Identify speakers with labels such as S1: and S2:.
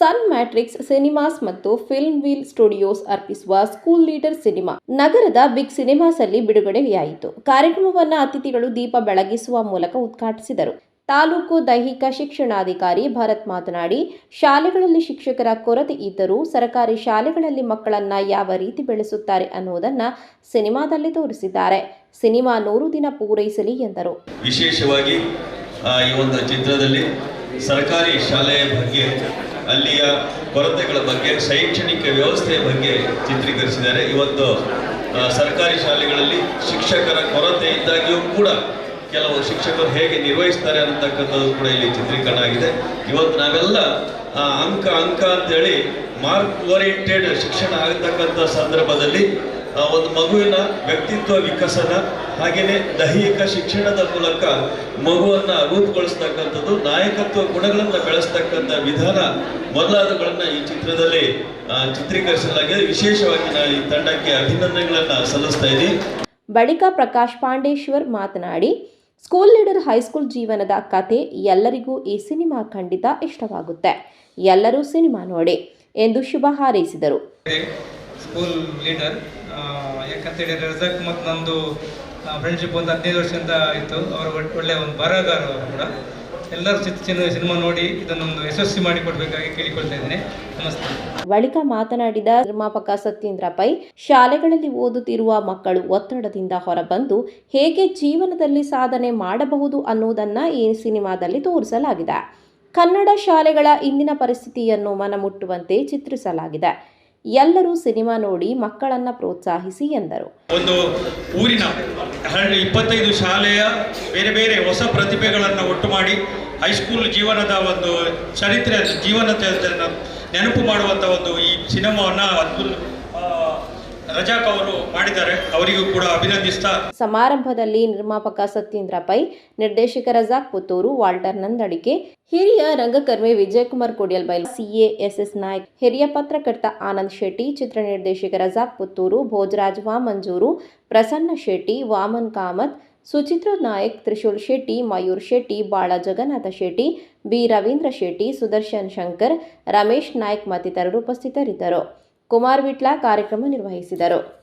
S1: ಸನ್ Matrix cinemas ಮತ್ತು film wheel studios ಅರ್ಪಿಸುವ school leader cinema ನಗರದ ಬಿಗ್ ಸಿನಿಮಾಸ್ ಅಲ್ಲಿ ಬಿಡುಗಡೆಯಾಯಿತು. ಕಾರ್ಯಕ್ರಮವನ್ನು ಅತಿಥಿಗಳು ದೀಪ ಬೆಳಗಿಸುವ ಮೂಲಕ ಉದ್ಘಾಟಿಸಿದರು. ತಾಲೂಕು ದೈಹಿಕ ಶಿಕ್ಷಣಾಧಿಕಾರಿ ಭರತ್ ಮಾತನಾಡಿ, ಶಾಲೆಗಳಲ್ಲಿ ಶಿಕ್ಷಕರ ಕೊರತೆ ಇದ್ದರೂ ಸರ್ಕಾರಿ ಶಾಲೆಗಳಲ್ಲಿ ಮಕ್ಕಳನ್ನ ಯಾವ ರೀತಿ ಬೆಳೆಸುತ್ತಾರೆ ಅನ್ನುವುದನ್ನ ಸಿನಿಮಾದಲ್ಲಿ ತೋರಿಸಿದ್ದಾರೆ. ಸಿನಿಮಾ ನೂರು ದಿನ ಪೂರೈಸಲಿ ಎಂದರು.
S2: ವಿಶೇಷವಾಗಿ ಈ ಒಂದು ಚಿತ್ರದಲ್ಲಿ ಸರ್ಕಾರಿ ಶಾಲೆಯ ಬಗ್ಗೆ ಅಲ್ಲಿಯ ಕೊರತೆಗಳ ಬಗ್ಗೆ, ಶೈಕ್ಷಣಿಕ ವ್ಯವಸ್ಥೆಯ ಬಗ್ಗೆ ಚಿತ್ರೀಕರಿಸಿದ್ದಾರೆ. ಇವತ್ತು ಸರ್ಕಾರಿ ಶಾಲೆಗಳಲ್ಲಿ ಶಿಕ್ಷಕರ ಕೊರತೆ ಇದ್ದಾಗಿಯೂ ಕೂಡ ಕೆಲವು ಶಿಕ್ಷಕರು ಹೇಗೆ ನಿರ್ವಹಿಸ್ತಾರೆ ಅನ್ನತಕ್ಕಂಥದ್ದು ಕೂಡ ಇಲ್ಲಿ ಚಿತ್ರೀಕರಣ ಆಗಿದೆ. ಇವತ್ತು ನಾವೆಲ್ಲ ಅಂಕ ಅಂಕ ಅಂತೇಳಿ ಮಾರ್ಕ್ ಓರಿಯೆಂಟೆಡ್ ಶಿಕ್ಷಣ ಆಗತಕ್ಕಂಥ ಸಂದರ್ಭದಲ್ಲಿ ಒಂದು ಮಗುವಿನ ವ್ಯಕ್ತಿತ್ವ ವಿಕಸನ ಹಾಗೆಯೇ ದೈಹಿಕ ಶಿಕ್ಷಣದ ಮೂಲಕ ಮಗುವನ್ನ ರೂಪುಗೊಳಿಸ್ತಕ್ಕಂಥದ್ದು ನಾಯಕತ್ವ ಗುಣಗಳನ್ನು ಬೆಳೆಸ್ತಕ್ಕಂಥ ವಿಧಾನ ಮೊದಲಾದಗಳನ್ನು ಈ ಚಿತ್ರದಲ್ಲಿ ಚಿತ್ರೀಕರಿಸಲಾಗಿದೆ. ವಿಶೇಷವಾಗಿ ನಾನು ಈ ತಂಡಕ್ಕೆ ಅಭಿನಂದನೆಗಳನ್ನು ಸಲ್ಲಿಸ್ತಾ ಇದ್ದೀನಿ.
S1: ಬಳಿಕ ಪ್ರಕಾಶ್ ಪಾಂಡೇಶ್ವರ್ ಮಾತನಾಡಿ ಸ್ಕೂಲ್ ಲೀಡರ್ ಹೈಸ್ಕೂಲ್ ಜೀವನದ ಕತೆ ಎಲ್ಲರಿಗೂ ಈ ಸಿನಿಮಾ ಖಂಡಿತ ಇಷ್ಟವಾಗುತ್ತೆ. ಎಲ್ಲರೂ ಸಿನಿಮಾ ನೋಡಿ ಎಂದು ಶುಭ ಹಾರೈಸಿದರು.
S3: ಸ್ಕೂಲ್ ಲೀಡರ್ ಯಾಕಂತ ಹೇಳಿದ್ರೆ ರಜಾಕ್ ಮತ್ತು ನಂದು ಫ್ರೆಂಡ್ಶಿಪ್ ಒಂದು ಹದಿನೈದು ವರ್ಷದಿಂದ ಇತ್ತು. ಅವರು ಒಳ್ಳೆ ಒಂದು ಬರಹಗಾರ ಕೂಡ. ಎಲ್ಲರೂ ಚಿತ್ರ ಸಿನಿಮಾ ನೋಡಿ ಇದನ್ನೊಂದು ಯಶಸ್ವಿ ಮಾಡಿಕೊಡ್ಬೇಕಾಗಿ ಕೇಳಿಕೊಳ್ತಾ ಇದ್ದೇನೆ. ನಮಸ್ತೆ.
S1: ಬಳಿಕ ಮಾತನಾಡಿದ ನಿರ್ಮಾಪಕ ಸತ್ಯೇಂದ್ರ ಪೈ, ಶಾಲೆಗಳಲ್ಲಿ ಓದುತ್ತಿರುವ ಮಕ್ಕಳು ಒತ್ತಡದಿಂದ ಹೊರಬಂದು ಹೇಗೆ ಜೀವನದಲ್ಲಿ ಸಾಧನೆ ಮಾಡಬಹುದು ಅನ್ನೋದನ್ನ ಈ ಸಿನಿಮಾದಲ್ಲಿ ತೋರಿಸಲಾಗಿದೆ. ಕನ್ನಡ ಶಾಲೆಗಳ ಇಂದಿನ ಪರಿಸ್ಥಿತಿಯನ್ನು ಮನಮುಟ್ಟುವಂತೆ ಚಿತ್ರಿಸಲಾಗಿದೆ. ಎಲ್ಲರೂ ಸಿನಿಮಾ ನೋಡಿ ಮಕ್ಕಳನ್ನ ಪ್ರೋತ್ಸಾಹಿಸಿ ಎಂದರು.
S4: ಒಂದು ಊರಿನ ಇಪ್ಪತ್ತೈದು ಶಾಲೆಯ ಬೇರೆ ಬೇರೆ ಹೊಸ ಪ್ರತಿಭೆಗಳನ್ನು ಒಟ್ಟು ಮಾಡಿ ಹೈಸ್ಕೂಲ್ ಜೀವನದ ಒಂದು ಚರಿತ್ರೆ ಜೀವನ ನೆನಪು ಮಾಡುವಂಥ ಒಂದು ಈ ಸಿನಿಮಾವನ್ನು ಆ, ರಜಾಕ್ ಅವರು ಮಾಡಿದ್ದಾರೆ. ಅವರಿಗೂ ಕೂಡ ಅಭಿನಂದಿಸ್ತಾ
S1: ಸಮಾರಂಭದಲ್ಲಿ ನಿರ್ಮಾಪಕ ಸತ್ಯೇಂದ್ರ ಪೈ, ನಿರ್ದೇಶಕ ರಜಾಕ್ ಪುತ್ತೂರು, ವಾಲ್ಟರ್ ನಂದಡಿಕೆ, ಹಿರಿಯ ರಂಗಕರ್ಮಿ Vijayakumar Kodialbail C A S S Naik, ಹಿರಿಯ ಪತ್ರಕರ್ತ ಆನಂದ್ ಶೆಟ್ಟಿ, ಚಿತ್ರ ನಿರ್ದೇಶಕ ರಜಾಕ್ ಪುತ್ತೂರು, ಭೋಜರಾಜ್ ವಾಮಂಜೂರು, ಪ್ರಸನ್ನ ಶೆಟ್ಟಿ, ವಾಮನ್ ಕಾಮತ್, ಸುಚಿತ್ರ ನಾಯಕ್, ತ್ರಿಶೂಲ್ ಶೆಟ್ಟಿ, ಮಯೂರ್ ಶೆಟ್ಟಿ, ಬಾಳ ಜಗನ್ನಾಥ ಶೆಟ್ಟಿ, ಬಿ ರವೀಂದ್ರ ಶೆಟ್ಟಿ, ಸುದರ್ಶನ್ ಶಂಕರ್, ರಮೇಶ್ ನಾಯ್ಕ್ ಮತ್ತಿತರರು ಉಪಸ್ಥಿತರಿದ್ದರು. ಕುಮಾರ್ ವಿಟ್ಲ ಕಾರ್ಯಕ್ರಮ ನಿರ್ವಹಿಸಿದರು.